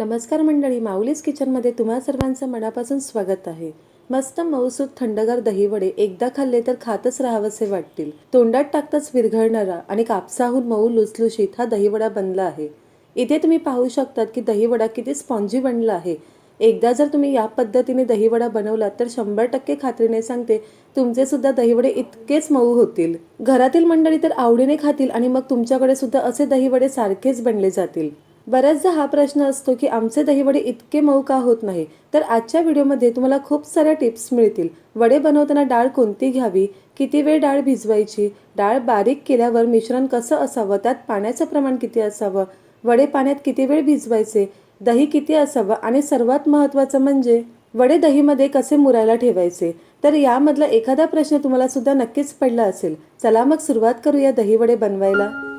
नमस्कार मंडळी माऊलीज किचनमध्ये तुम्हा सर्वांचं मनापासून स्वागत आहे. मस्त मऊसूत थंडगार दहीवडे एकदा खाल्ले तर खातच राहावसे वाटतील. तोंडात टाकताच विरघळणारा आणि कापसाहून मऊ लुसलुशीत हा दहीवडा बनला आहे. इथे तुम्ही पाहू शकतात की दहीवडा किती स्पॉन्जी बनला आहे. एकदा जर तुम्ही या पद्धतीने दहीवडा बनवलात तर शंभर टक्के खात्रीने सांगते तुमचे सुद्धा दहीवडे इतकेच मऊ होतील. घरातील मंडळी तर आवडीने खातील आणि मग तुमच्याकडे सुद्धा असे दहीवडे सारखेच बनले जातील. बऱ्याचदा हा प्रश्न असतो की आमचे दहीवडे इतके मऊ का होत नाही? तर आजच्या व्हिडिओमध्ये तुम्हाला खूप साऱ्या टिप्स मिळतील. वडे बनवताना डाळ कोणती घ्यावी? किती वेळ डाळ भिजवायची? डाळ बारीक केल्यावर मिश्रण कसं असावं? त्यात पाण्याचं प्रमाण किती असावं? वडे पाण्यात किती वेळ भिजवायचे? दही किती असावं? आणि सर्वात महत्त्वाचं म्हणजे वडे दहीमध्ये कसे मुरायला ठेवायचे? तर यामधला एखादा प्रश्न तुम्हाला सुद्धा नक्कीच पडला असेल. चला मग सुरुवात करूया दहीवडे बनवायला.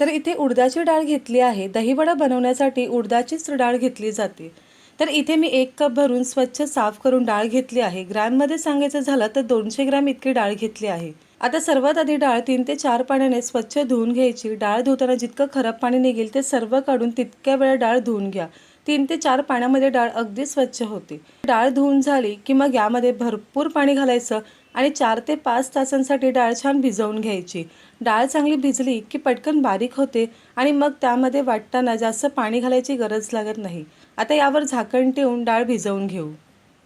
तर इथे उडदाची डाळ घेतली आहे. दहीवडा बनवण्यासाठी उडदाचीच डाळ घेतली जाते. तर इथे मी एक कप भरून स्वच्छ साफ करून डाळ घेतली आहे. ग्रॅममध्ये सांगायचं झालं तर दोनशे ग्रॅम इतकी डाळ घेतली आहे. आता सर्वात आधी डाळ तीन ते चार पाण्याने स्वच्छ धुवून घ्यायची. डाळ धुताना जितकं खराब पाणी निघेल ते सर्व काढून तितक्या वेळा डाळ धुवून घ्या. तीन ते चार पाण्यामध्ये डाळ अगदी स्वच्छ होते. डाळ धुवून झाली की मग यामध्ये भरपूर पाणी घालायचं आणि चार ते पाच तासांसाठी डाळ छान भिजवून घ्यायची. डाळ चांगली भिजली की पटकन बारीक होते आणि मग त्यामध्ये वाटताना जास्त पाणी घालायची गरज लागत नाही. आता यावर झाकण ठेवून डाळ भिजवून घेऊ.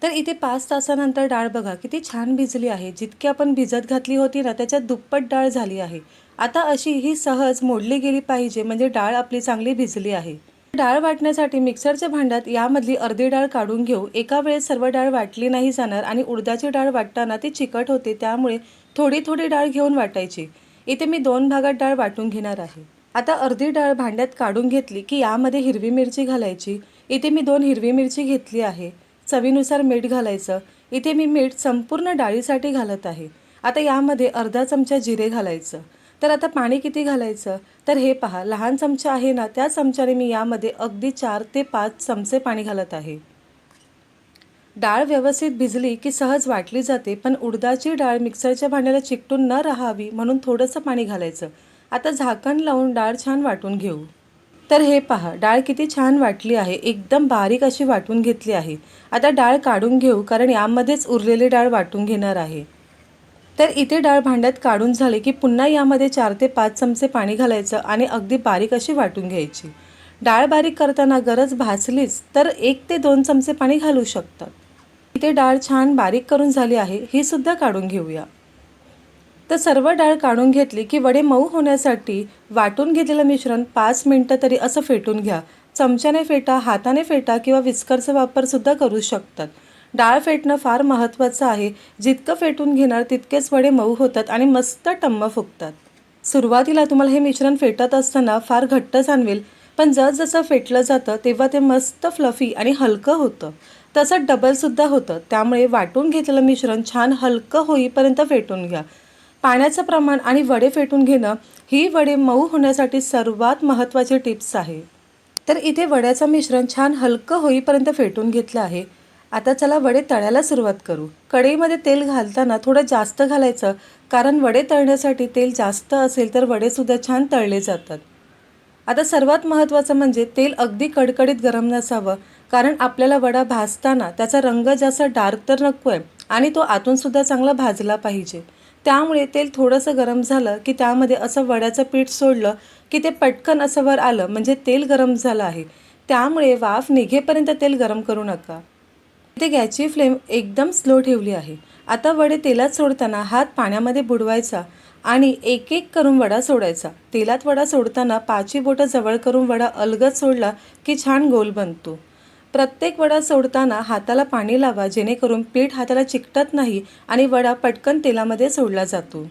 तर इथे पाच तासानंतर डाळ बघा किती छान भिजली आहे. जितकी आपण भिजत घातली होती ना त्याच्यात दुप्पट डाळ झाली आहे. आता अशी ही सहज मोडली गेली पाहिजे म्हणजे डाळ आपली चांगली भिजली आहे. डाळ वाटण्यासाठी मिक्सरच्या भांड्यात यामधली अर्धी डाळ काढून घेऊ. एका वेळेस सर्व डाळ वाटली नाही जाणार आणि उडदाची डाळ वाटताना ती चिकट होते त्यामुळे थोडी थोडी डाळ घेऊन वाटायची. इथे मी दोन भागात डाळ वाटून घेणार आहे. आता अर्धी डाळ भांड्यात काढून घेतली की यामध्ये हिरवी मिरची घालायची. इथे मी दोन हिरवी मिरची घेतली आहे. चवीनुसार मीठ घालायचं. इथे मी मीठ संपूर्ण डाळीसाठी घालत आहे. आता यामध्ये अर्धा चमचा जिरे घालायचं. तर आता पाणी किती घालायचं? तर हे पहा लहान चमचा आहे ना त्या चमच्याने मी यामध्ये अगदी चार ते पाच चमचे पाणी घालत आहे. डाळ व्यवस्थित भिजली की सहज वाटली जाते पण उडदाची डाळ मिक्सरच्या भांड्याला चिकटून न राहावी म्हणून थोडंसं पाणी घालायचं. आता झाकण लावून डाळ छान वाटून घेऊ. तर हे पहा डाळ किती छान वाटली आहे एकदम बारीक अशी वाटून घेतली आहे. आता डाळ काढून घेऊ कारण यामध्येच उरलेली डाळ वाटून घेणार आहे. तर इथे डाळ भांड्यात काढून झाले की पुन्हा यामध्ये चार ते पाच चमचे पाणी घालायचं आणि अगदी बारीक अशी वाटून घ्यायची. डाळ बारीक करताना गरज भासलीच तर एक ते दोन चमचे पाणी घालू शकतात. इथे डाळ छान बारीक करून झाली आहे ही सुद्धा काढून घेऊया. तर सर्व डाळ काढून घेतली की वडे मऊ होण्यासाठी वाटून घेतलेलं मिश्रण पाच मिनटं तरी असं फेटून घ्या. चमच्याने फेटा हाताने फेटा किंवा विस्करचा वापरसुद्धा करू शकतात. डाळ फेटणं फार महत्त्वाचं आहे. जितकं फेटून घेणार तितकेच वडे मऊ होतात आणि मस्त टम्म फुगतात. सुरुवातीला तुम्हाला हे मिश्रण फेटत असताना फार घट्ट जाणवेल पण जसजसं फेटलं जातं तेव्हा ते मस्त फ्लफी आणि हलकं होतं. तसं डबलसुद्धा होतं. त्यामुळे वाटून घेतलेलं मिश्रण छान हलकं होईपर्यंत फेटून घ्या. पाण्याचं प्रमाण आणि वडे फेटून घेणं ही वडे मऊ होण्यासाठी सर्वात महत्त्वाची टिप्स आहे. तर इथे वड्याचं मिश्रण छान हलकं होईपर्यंत फेटून घेतलं आहे. आता चला वडे तळायला सुरुवात करू. कढईमध्ये तेल घालताना थोडं जास्त घालायचं कारण वडे तळण्यासाठी तेल जास्त असेल तर वडेसुद्धा छान तळले जातात. आता सर्वात महत्त्वाचं म्हणजे तेल अगदी कडकडीत गरम नसावं कारण आपल्याला वडा भाजताना त्याचा रंग जास्त डार्क तर नको आहे आणि तो आतूनसुद्धा चांगला भाजला पाहिजे. त्यामुळे तेल थोडंसं गरम झालं की त्यामध्ये असं वड्याचं पीठ सोडलं की ते पटकन असं वर आलं म्हणजे तेल गरम झालं आहे. त्यामुळे वाफ निघेपर्यंत तेल गरम करू नका. इथे गॅसची फ्लेम एकदम स्लो ठेवली आहे. आता वडे तेलात सोडताना हात पाण्यामध्ये बुडवायचा आणि एक एक करून वडा सोडायचा. तेलात वडा सोडताना पाची बोटं जवळ करून वडा अलगद सोडला की छान गोल बनतो. प्रत्येक वडा सोडताना हाताला पाणी लावा जेणेकरून पीठ हाताला चिकटत नाही आणि वडा पटकन तेलामध्ये सोडला जातो.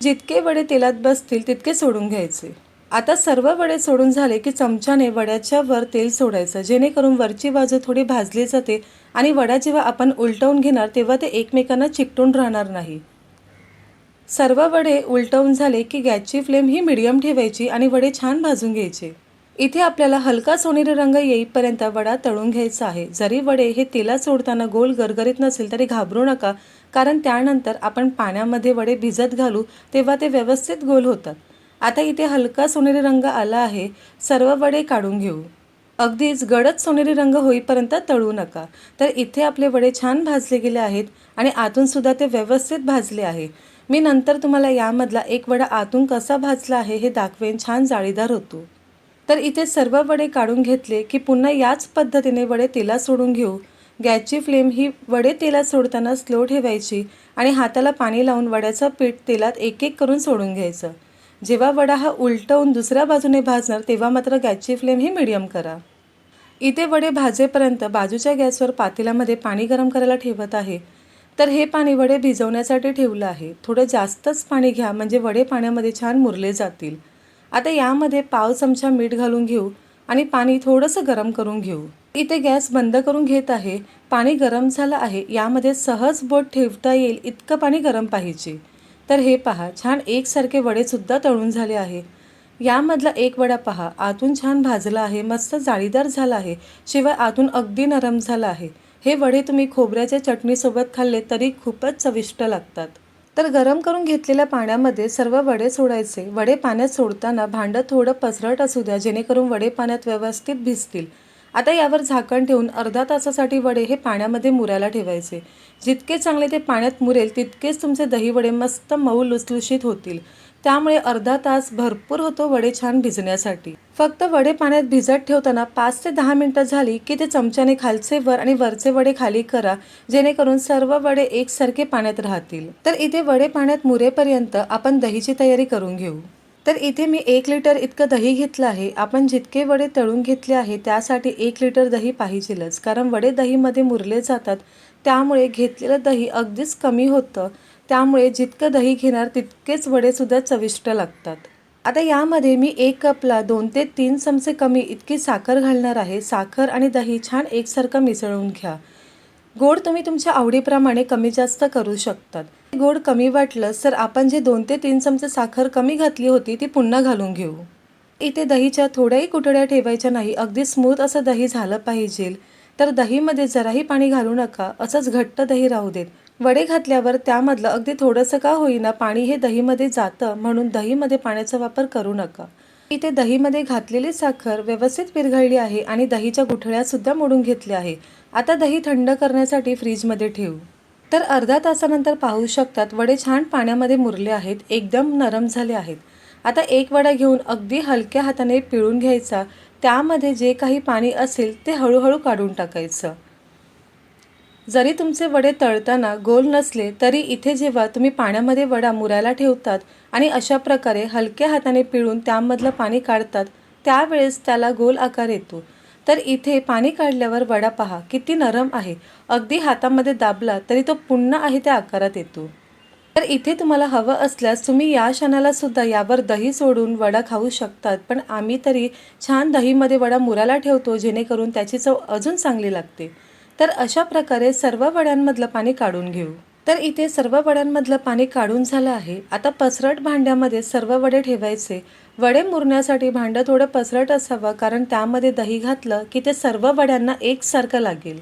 जितके वडे तेलात बसतील तितके सोडून घ्यायचे. आता सर्व वडे सोडून झाले की चमच्याने वड्याच्या वर तेल सोडायचं जेणेकरून वरची बाजू थोडी भाजली जाते आणि वडा जेव्हा आपण उलटवून घेणार तेव्हा ते एकमेकांना चिकटून राहणार नाही. सर्व वडे उलटवून झाले की गॅसची फ्लेम ही मिडियम ठेवायची आणि वडे छान भाजून घ्यायचे. इथे आपल्याला हलका सोनेरी रंग येईपर्यंत वडा तळून घ्यायचा आहे. जरी वडे हे तेलात सोडताना गोल गरगरीत नसेल तरी घाबरू नका कारण त्यानंतर आपण पाण्यामध्ये वडे भिजत घालू तेव्हा ते व्यवस्थित गोल होतात. आता इथे हलका सोनेरी रंग आला आहे. सर्व वडे काढून घेऊ. अगदीच गडद सोनेरी रंग होईपर्यंत तळू नका. तर इथे आपले वडे छान भाजले गेले आहेत आणि आतूनसुद्धा ते व्यवस्थित भाजले आहे. मी नंतर तुम्हाला यामधला एक वडा आतून कसा भाजला आहे हे दाखवेन छान जाळीदार होतो. तर इथे सर्व वडे काढून घेतले की पुन्हा याच पद्धतीने वडे तेलात सोडून घेऊ. गॅसची फ्लेम ही वडे तेलात सोडताना स्लो ठेवायची आणि हाताला पाणी लावून वड्याचं पीठ तेलात एक एक करून सोडून घ्यायचं. जेव्हा वडा हा उलटवून दुसऱ्या बाजूने भाजणार तेव्हा मात्र गॅसची फ्लेम ही मिडियम करा. इथे वडे भाजेपर्यंत बाजूच्या गॅसवर पातेल्यामध्ये पाणी गरम करायला ठेवत आहे. तर हे पाणी वडे भिजवण्यासाठी ठेवलं आहे. थोडं जास्तच पाणी घ्या म्हणजे वडे पाण्यामध्ये छान मुरले जातील. आता यामध्ये पाव चमचा मीठ घालून घेऊ आणि पाणी थोडंसं गरम करून घेऊ. इथे गॅस बंद करून घेत आहे. पाणी गरम झालं आहे. यामध्ये सहज बोट ठेवता येईल इतकं पाणी गरम पाहिजे. तर हे पहा छान एकसारखे वडेसुद्धा तळून झाले आहे. यामधला एक वडा पहा आतून छान भाजला आहे मस्त जाळीदार झाला आहे. शिवाय आतून अगदी नरम झाला आहे. हे वडे तुम्ही खोबऱ्याच्या चटणीसोबत खाल्ले तरी खूपच चविष्ट लागतात. तर गरम करून घेतलेल्या पाण्यामध्ये सर्व वडे सोडायचे. वडे पाण्यात सोडताना भांडं थोडं पसरट असू द्या जेणेकरून वडे पाण्यात व्यवस्थित भिजतील. आता यावर झाकण ठेवून अर्धा तासासाठी वडे हे पाण्यामध्ये मुरायला ठेवायचे. जितके चांगले ते पाण्यात मुरेल तितकेच तुमचे दही वडे मस्त मऊ लुसलुशीत होतील. त्यामुळे अर्धा तास भरपूर होतो वडे छान भिजण्यासाठी. फक्त वडे पाण्यात भिजत ठेवताना पाच ते दहा मिनिटं झाली की ते चमच्याने खालचे वर आणि वरचे वडे खाली करा जेणेकरून सर्व वडे एकसारखे पाण्यात राहतील. तर इथे वडे पाण्यात मुरेपर्यंत आपण दहीची तयारी करून घेऊ. तर इथे मी एक लिटर इतकं दही घेतलं आहे. आपण जितके वडे तळून घेतले आहे त्यासाठी एक लिटर दही पाहिजेलच. कारण वडे दहीमध्ये मुरले जातात त्यामुळे घेतलेलं दही अगदीच कमी होतं. त्यामुळे जितकं दही घेणार तितकेच वडेसुद्धा चविष्ट लागतात. आता यामध्ये मी एक कपला दोन ते तीन चमचे कमी इतकी साखर घालणार आहे. साखर आणि दही छान एकसारखं मिसळून घ्या. गोड तुम्ही तुमच्या आवडीप्रमाणे कमी जास्त करू शकतात. गोड कमी वाटलं तर आपण जे दोन ते तीन चमचे साखर कमी घातली होती ती पुन्हा घालून घेऊ. इथे दहीच्या थोड्याही कुठड्या ठेवायच्या नाही. अगदी स्मूथ असं दही झालं पाहिजे. तर दहीमध्ये जराही पाणी घालू नका. असंच घट्ट दही राहू देत. वडे घातल्यावर त्यामधलं अगदी थोडंसं का होईना पाणी हे दहीमध्ये जातं म्हणून दहीमध्ये पाण्याचा वापर करू नका. इथे दहीमध्ये घातलेली साखर व्यवस्थित विरघळली आहे आणि दहीच्या गुठळ्यासुद्धा मोडून घेतल्या आहे. आता दही थंड करण्यासाठी फ्रीजमध्ये ठेवू. तर अर्धा तासानंतर पाहू शकतात वडे छान पाण्यामध्ये मुरले आहेत एकदम नरम झाले आहेत. आता एक वडा घेऊन अगदी हलक्या हाताने पिळून घ्यायचा. त्यामध्ये जे काही पाणी असेल ते हळूहळू काढून टाकायचं. जरी तुमचे वडे तळताना गोल नसले तरी इथे जेव्हा तुम्ही पाण्यामध्ये वडा मुरायला ठेवतात आणि अशा प्रकारे हलक्या हाताने पिळून त्यामधलं पाणी काढतात त्यावेळेस त्याला गोल आकार येतो. तर इथे पाणी काढल्यावर वडा पहा किती नरम आहे. अगदी हातामध्ये दाबला तरी तो पुन्हा आहे त्या आकारात येतो. तर इथे तुम्हाला हवं असल्यास तुम्ही या क्षणाला सुद्धा यावर दही सोडून वडा खाऊ शकतात पण आम्ही तरी छान दहीमध्ये वडा मुराला ठेवतो जेणेकरून त्याची चव अजून चांगली लागते. तर अशा प्रकारे सर्व वड्यांमधलं पाणी काढून घेऊ. तर इथे सर्व वड्यांमधलं पाणी काढून झालं आहे. आता पसरट भांड्यामध्ये सर्व वडे ठेवायचे. वडे मुरण्यासाठी भांडं थोडं पसरट असावं कारण त्यामध्ये दही घातलं की ते सर्व वड्यांना एकसारखं लागेल.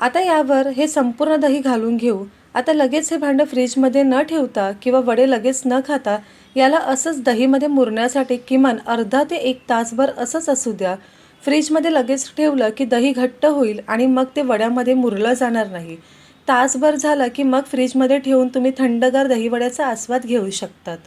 आता यावर हे संपूर्ण दही घालून घेऊ. आता लगेच हे भांडं फ्रीजमध्ये न ठेवता किंवा वडे लगेच न खाता याला असंच दहीमध्ये मुरण्यासाठी किमान अर्धा ते एक तासभर असंच असू द्या. फ्रीजमध्ये लगेच ठेवलं की दही घट्ट होईल आणि मग ते वड्यामध्ये मुरलं जाणार नाही. तासभर झालं की मग फ्रीजमध्ये ठेवून तुम्ही थंडगार दहीवड्याचा आस्वाद घेऊ शकतात.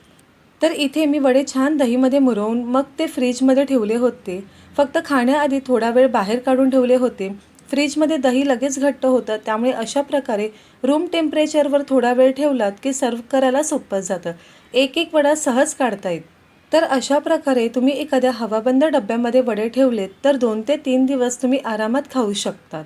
तर इथे मी वडे छान दहीमध्ये मुरवून मग ते फ्रीजमध्ये ठेवले होते. फक्त खाण्याआधी थोडा वेळ बाहेर काढून ठेवले होते. फ्रीजमध्ये दही लगेच घट्ट होतं त्यामुळे अशा प्रकारे रूम टेम्परेचरवर थोडा वेळ ठेवलात की सर्व करायला सोपं जातं. एक एक वडा सहज काढता येतो. तर अशा प्रकारे तुम्ही एखाद्या हवाबंद डब्यामध्ये वडे ठेवलेत तर दोन ते तीन दिवस तुम्ही आरामात खाऊ शकतात.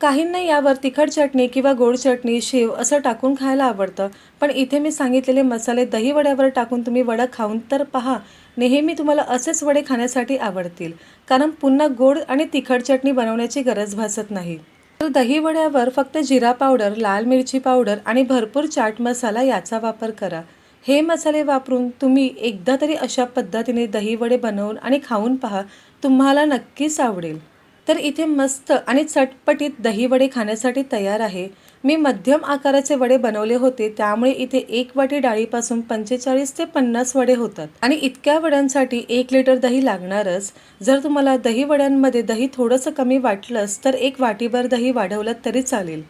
काहींना यावर तिखट चटणी किंवा गोड चटणी शेव असं टाकून खायला आवडतं पण इथे मी सांगितलेले मसाले दही वड्यावर टाकून तुम्ही वडा खाऊन तर पहा नेहमी तुम्हाला असेच वडे खाण्यासाठी आवडतील कारण पुन्हा गोड आणि तिखट चटणी बनवण्याची गरज भासत नाही. तर दही वड्यावर फक्त जिरा पावडर लाल मिरची पावडर आणि भरपूर चाट मसाला याचा वापर करा. हे मसाले वापरून तुम्ही एकदा तरी अशा पद्धतीने दहीवडे बनवून आणि खाऊन पहा. तुम्हाला नक्कीच आवडेल. तर इथे मस्त आणि चटपटीत दहीवडे खाण्यासाठी तयार आहे. मी मध्यम आकाराचे वडे बनवले होते. त्यामुळे इथे एक वाटी डाळीपासून पंचेचाळीस ते पन्नास वडे होतात. आणि इतक्या वड्यांसाठी एक लिटर दही लागणारच. जर तुम्हाला दही वड्यांमध्ये दही थोडंसं कमी वाटलंच तर एक वाटीभर दही वाढवलं तरी चालेल.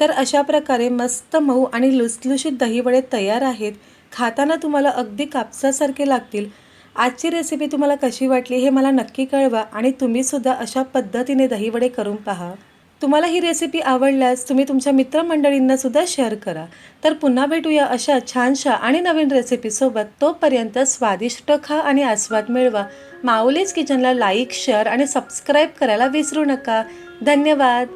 तर अशा प्रकारे मस्त मऊ आणि लुसलुशीत दहीवडे तयार आहेत. खाताना तुम्हाला अगदी कापसासारखे लागतील. आजची रेसिपी तुम्हाला कशी वाटली हे मला नक्की कळवा आणि तुम्हीसुद्धा अशा पद्धतीने दहीवडे करून पहा. तुम्हाला ही रेसिपी आवडल्यास तुम्ही तुमच्या मित्रमंडळींनासुद्धा शेअर करा. तर पुन्हा भेटूया अशा छानशा आणि नवीन रेसिपीसोबत तोपर्यंत स्वादिष्ट खा आणि आस्वाद मिळवा. माऊलीज किचनला लाईक शेअर आणि सबस्क्राईब करायला विसरू नका. धन्यवाद.